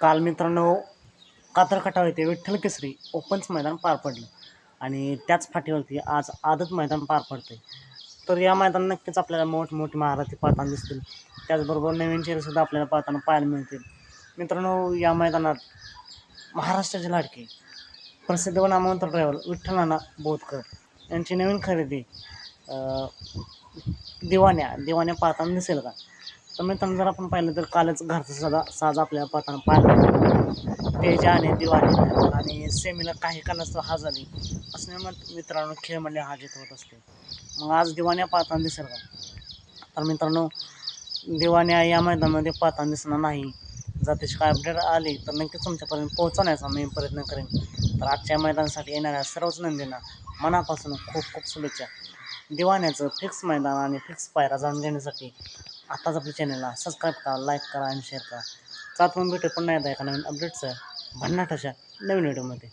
काल मित्रांनो कातरखटाव येथे विठ्ठल केसरी ओपन्स मैदान पार पडलं. आणि त्याच फाटीवरती आज आदत मैदान पार पडते. तर या मैदान नक्कीच आपल्याला मोठमोठी महाराठी पाहताना दिसतील. त्याचबरोबर नवीन चेहरेसुद्धा आपल्याला पाहताना पाहायला मिळतील. मित्रांनो या मैदानात महाराष्ट्राचे लाडके प्रसिद्ध व नामवंत ड्रायव्हर विठ्ठल नाना बोधकर यांची नवीन खरेदी दिवाण्या दिवाण्या पाहताना दिसेल का? तर मित्रांनो जर आपण पाहिलं तर कालच घरचा साधा साज आपल्याला पाहताना पाहिला त्याच्या आणि दिवाणी आणि सेमीला काही कारणास्तव हा झाली. असल्यामुळे मित्रांनो खेळ म्हणजे हा जीत होत असते मग आज दिवाण्या पाहताना दिसेल का? तर मित्रांनो दिवाण्या या मैदानामध्ये पाहताना दिसणार नाही. जर त्याची काय अपडेट आली तर नक्कीच तुमच्यापर्यंत पोहोचवण्याचा मी प्रयत्न करेन. तर आजच्या मैदानासाठी येणाऱ्या सर्वच नंदींना मनापासून खूप खूप शुभेच्छा. दिवाण्याचं फिक्स मैदान आणि फिक्स पायरा जाणून घेण्यासाठी आत्ताच आपल्या चॅनलला सबस्क्राईब करा लाईक करा आणि शेअर करा. चात मग भेटू पुन्हा एकदा एका नवीन अपडेटचं भन्नाट अशा नवीन व्हिडिओमध्ये